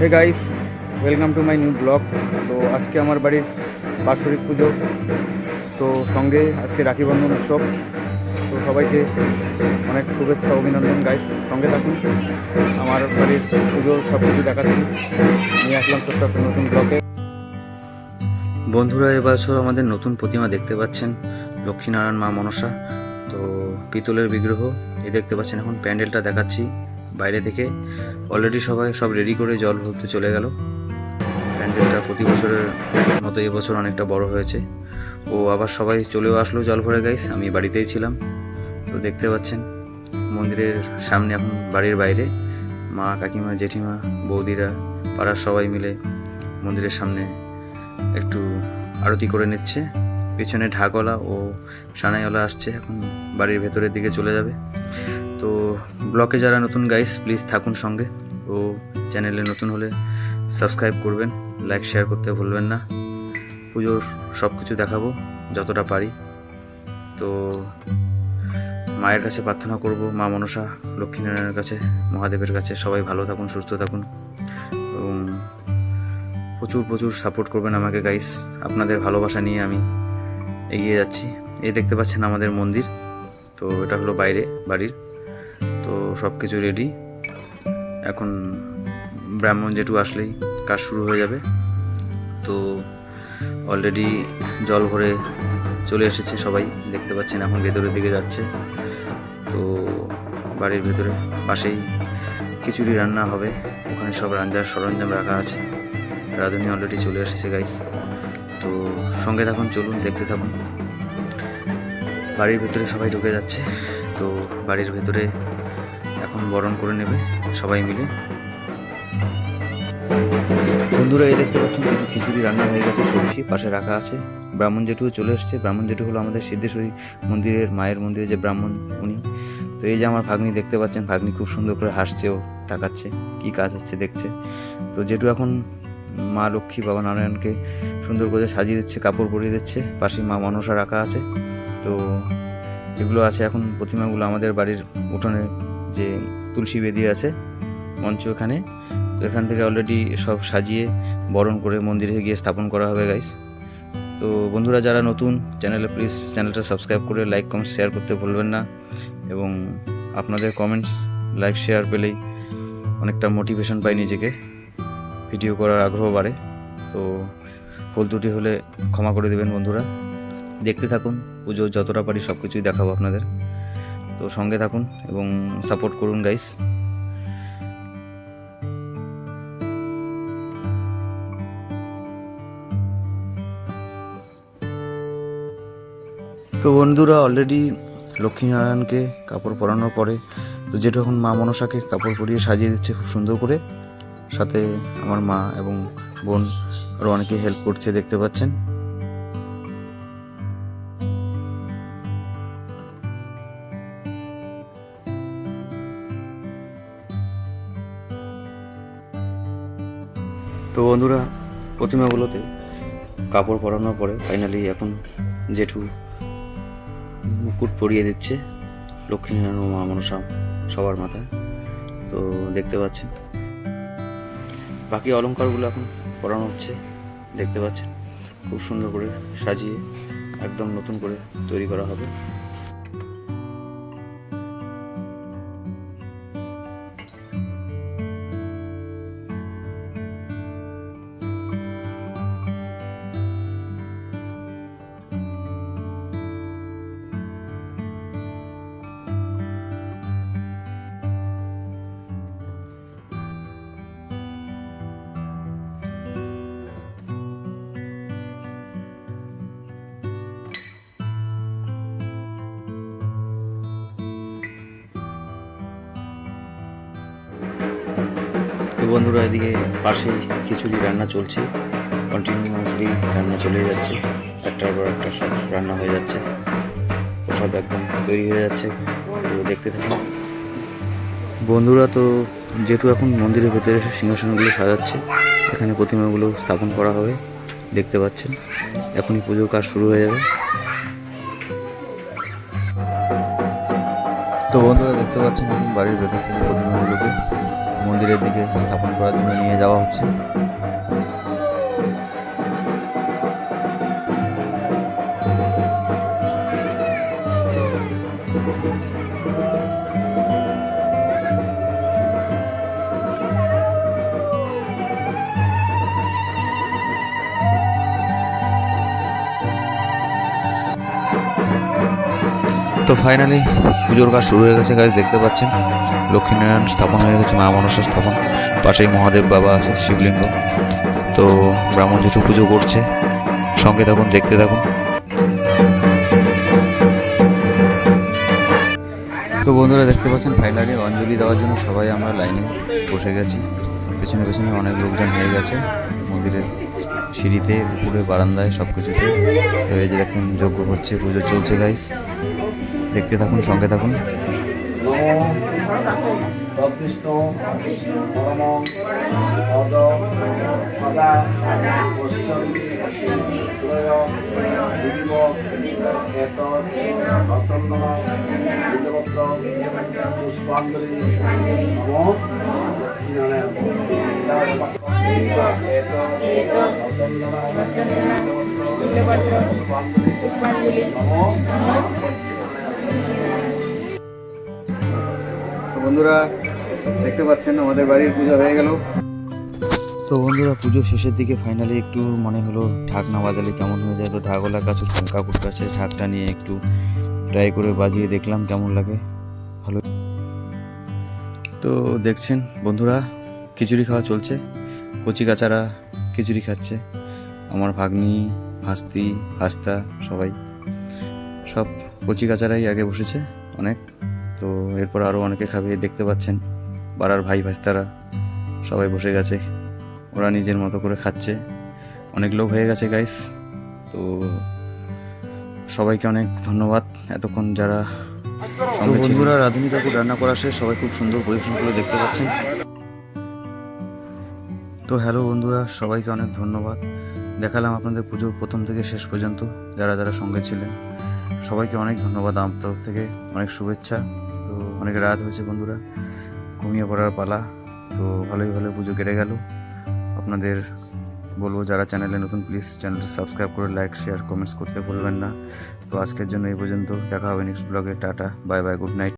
Hey guys welcome to my new blog তো আজকে আমার বাড়ির বাৎসরিক পুজো। তো সঙ্গে আজকে রাখি বন্ধন উৎসব। তো সবাইকে অনেক শুভেচ্ছা, অভিনন্দন গাইস সঙ্গে থাকুন। আমার বাড়ির পুজোর সব কিছু দেখাচ্ছি। নিয়ে আসলাম ছোট্ট একটা নতুন ব্লকে বন্ধুরা এবছর আমাদের নতুন প্রতিমা দেখতে পাচ্ছেন, লক্ষ্মীনারায়ণ মা মনসা। তো পিতলের বিগ্রহ, এ দেখতে পাচ্ছেন এখন। প্যান্ডেলটা দেখাচ্ছি। বাইরে থেকে। অলরেডি সবাই সব রেডি করে জল ভরতে চলে গেল। প্যান্ডেলটা প্রতি বছরের মতো এবছর অনেকটা বড় হয়েছে। ও আবার সবাই চলেও আসলো জল ভরে গাইস আমি বাড়িতেই ছিলাম। তো দেখতে পাচ্ছেন, মন্দিরের সামনে এখন বাড়ির বাইরে। মা, কাকিমা, জেঠিমা, বৌদিরা, পাড়ার সবাই মিলে মন্দিরের সামনে একটু আরতি করে নিচ্ছে। পিছনে ঢাকওয়ালা ও সানাইওয়ালা আসছে, এখন বাড়ির ভেতরের দিকে চলে যাবে। তো ব্লকে যারা নতুন গাইস প্লিজ থাকুন সঙ্গে। ও চ্যানেলে নতুন হলে সাবস্ক্রাইব করবেন লাইক শেয়ার করতে ভুলবেন না। পুজোর সব কিছু দেখাবো, যতটা পারি। তো মায়ের কাছে প্রার্থনা করব, মা মনসা, লক্ষ্মীনারায়ণের কাছে, মহাদেবের কাছে। সবাই ভালো থাকুন, সুস্থ থাকুন। এবং প্রচুর প্রচুর সাপোর্ট করবেন আমাকে গাইস আপনাদের ভালোবাসা নিয়ে আমি এগিয়ে যাচ্ছি। এই দেখতে পাচ্ছেন আমাদের মন্দির। তো এটা হলো বাইরে বাড়ির। তো সব কিছু রেডি এখন ব্রাহ্মণ জেঠু আসলেই কাজ শুরু হয়ে যাবে। তো অলরেডি জল ভরে চলে এসেছে সবাই, দেখতে পাচ্ছেন এখন ভেতরের দিকে যাচ্ছে। তো বাড়ির ভেতরে পাশেই খিচুড়ি রান্না হবে। ওখানে সব রান্নার সরঞ্জাম রাখা আছে। রাঁধুনি অলরেডি চলে এসেছে গাইস তো সঙ্গে থাকুন, চলুন, দেখতে থাকুন। বাড়ির ভেতরে সবাই ঢুকে যাচ্ছে। তো বাড়ির ভেতরে এখন বরণ করে নেবে সবাই মিলে। বন্ধুরা, এই দেখতে পাচ্ছেন কিছু খিচুড়ি রান্না হয়ে গেছে, সবজি পাশে রাখা আছে। ব্রাহ্মণ জেঠুও চলে এসছে। ব্রাহ্মণ জেঠু হলো আমাদের সিদ্ধেশ্বরী মন্দিরের মায়ের মন্দিরে যে ব্রাহ্মণ, উনি। তো এই যে আমার ভাগ্নি দেখতে পাচ্ছেন, ভাগ্নি খুব সুন্দর করে হাসছে ও, তাকাচ্ছে, কি কাজ হচ্ছে দেখছে। তো জেঠু এখন মা লক্ষ্মী, বাবা নারায়ণকে সুন্দর করে সাজিয়ে দিচ্ছে, কাপড় পরিয়ে দিচ্ছে। পাশে মা মনসা রাখা আছে। তো এগুলো আছে এখন প্রতিমাগুলো আমাদের বাড়ির উঠোনে যে তুলসী বেদি আছে, মঞ্চ ওখানে তো এখান থেকে অলরেডি সব সাজিয়ে বরণ করে মন্দিরে গিয়ে স্থাপন করা হবে গাইস তো বন্ধুরা, যারা নতুন চ্যানেলে প্লিজ চ্যানেলটা সাবস্ক্রাইব করে লাইক কমেন্ট শেয়ার করতে ভুলবেন না। এবং আপনাদের কমেন্টস লাইক শেয়ার পেলেই অনেকটা মোটিভেশন পাই নিজেকে। ভিডিও করার আগ্রহ বাড়ে। তো ভুল ত্রুটি হলে ক্ষমা করে দেবেন বন্ধুরা। দেখতে থাকুন। পুজো যতটা পারি সব কিছুই দেখাবো আপনাদের। তো সঙ্গে থাকুন এবং সাপোর্ট করুন গাইস তো বন্ধুরা অলরেডি লক্ষ্মীনারায়ণকে কাপড় পরানোর পরে, তো যেটা এখন মা মনসাকে কাপড় পরিয়ে সাজিয়ে দিচ্ছে খুব সুন্দর করে। সাথে আমার মা এবং বোন আরও অনেকে হেল্প করছে, দেখতে পাচ্ছেন। তো বন্ধুরা, প্রতিমাগুলোতে কাপড় পরানোর পরে ফাইনালি এখন জেঠু মুকুট পরিয়ে দিচ্ছে লক্ষ্মীনারায়ণ মা মনসা সবার মাথায়। তো দেখতে পাচ্ছেন। বাকি অলংকারগুলো এখন পরানো হচ্ছে, দেখতে পাচ্ছেন। খুব সুন্দর করে সাজিয়ে একদম নতুন করে তৈরি করা হবে। বন্ধুরা এদিকে পাশে খিচুড়ি রান্না চলছে। কন্টিনিউয়াসলি রান্না চলে যাচ্ছে। একটার পর একটা সব রান্না হয়ে যাচ্ছে। প্রসাদ একদম তৈরি হয়ে যাচ্ছে। দেখতে থাকুন। বন্ধুরা তো যেহেতু এখন মন্দিরের ভেতরে এসে সিংহাসনগুলো সাজাচ্ছে, এখানে প্রতিমাগুলো স্থাপন করা হবে। দেখতে পাচ্ছেন, এখনই পুজোর কাজ শুরু হয়ে যাবে। তো বন্ধুরা দেখতে পাচ্ছেন, বাড়ির ভেতর থেকে প্রতিমাগুলোকে মন্দিরের দিকে স্থাপন করার জন্য নিয়ে যাওয়া হচ্ছে। তো ফাইনালি পুজোর কাজ শুরু হয়ে গেছে গাছ দেখতে পাচ্ছেন। লক্ষ্মীনারায়ণ স্থাপন হয়ে গেছে, মা মনসা স্থাপন। পাশেই মহাদেব বাবা আছে, শিবলিঙ্গ। তো ব্রাহ্মণ জেঠু পুজো করছে, সঙ্গে থাকুন, দেখতে থাকুন। তো বন্ধুরা, দেখতে পাচ্ছেন ফাইনালি অঞ্জলি দেওয়ার জন্য সবাই আমরা লাইনে বসে গেছি। পেছনে পেছনে অনেক লোকজন হয়ে গেছে, মন্দিরের সিঁড়িতে উপরে বারান্দায় সব কিছুতে এই যে দেখছেন যজ্ঞ হচ্ছে, পুজো চলছে গাইস দেখতে থাকুন সঙ্গে থাকুন। পুষ্পাঞ্জলি পুষ্পাঞ্জলি বন্ধুরা, দেখতে পাচ্ছেন আমাদের বাড়ির পুজো হয়ে গেল। তো বন্ধুরা পুজো শেষের দিকে ফাইনালি একটু মনে হলো ঢাক না বাজালে কেমন হয়ে যায়। তো ঢাকওয়ালা কাছে কাকুর কাছে ঢাকটা নিয়ে একটু ট্রাই করে বাজিয়ে দেখলাম কেমন লাগে। ভালো তো দেখছেন বন্ধুরা, খিচুড়ি খাওয়া চলছে। কচি কাচারা খিচুড়ি খাচ্ছে। আমার ভাগ্নি, ভাস্তি, ভাস্তা, সবাই। সব কচি কাচারাই আগে বসেছে অনেক। তো এরপর আরও অনেকে খাবে দেখতে পাচ্ছেন। পাড়ার ভাই ভাস্তারা সবাই বসে গেছে। ওরা নিজের মতো করে খাচ্ছে। অনেক লোক হয়ে গেছে গাইস তো সবাইকে অনেক ধন্যবাদ। এতক্ষণ যারা বন্ধুরা রাধুনি কাকুর রান্না করা শেষ। সবাই খুব সুন্দর পরিবেশন করে দেখতে পাচ্ছেন। তো হ্যালো বন্ধুরা সবাইকে অনেক ধন্যবাদ। দেখালাম আপনাদের পুজোর প্রথম থেকে শেষ পর্যন্ত যারা যারা সঙ্গে ছিলেন। সবাইকে অনেক ধন্যবাদ আমার তরফ থেকে। অনেক শুভেচ্ছা। অনেক রাত হয়েছে বন্ধুরা, ঘুমিয়ে পড়ার পালা, তো ভালোই ভালো পুজো কেটে গেল। আপনাদের বলব যারা চ্যানেলে নতুন প্লিজ চ্যানেলটি সাবস্ক্রাইব করে লাইক শেয়ার কমেন্টস করতে ভুলবেন না। তো আজকের জন্য এই পর্যন্ত, দেখা হবে নেক্সট ব্লগে tata bye bye good night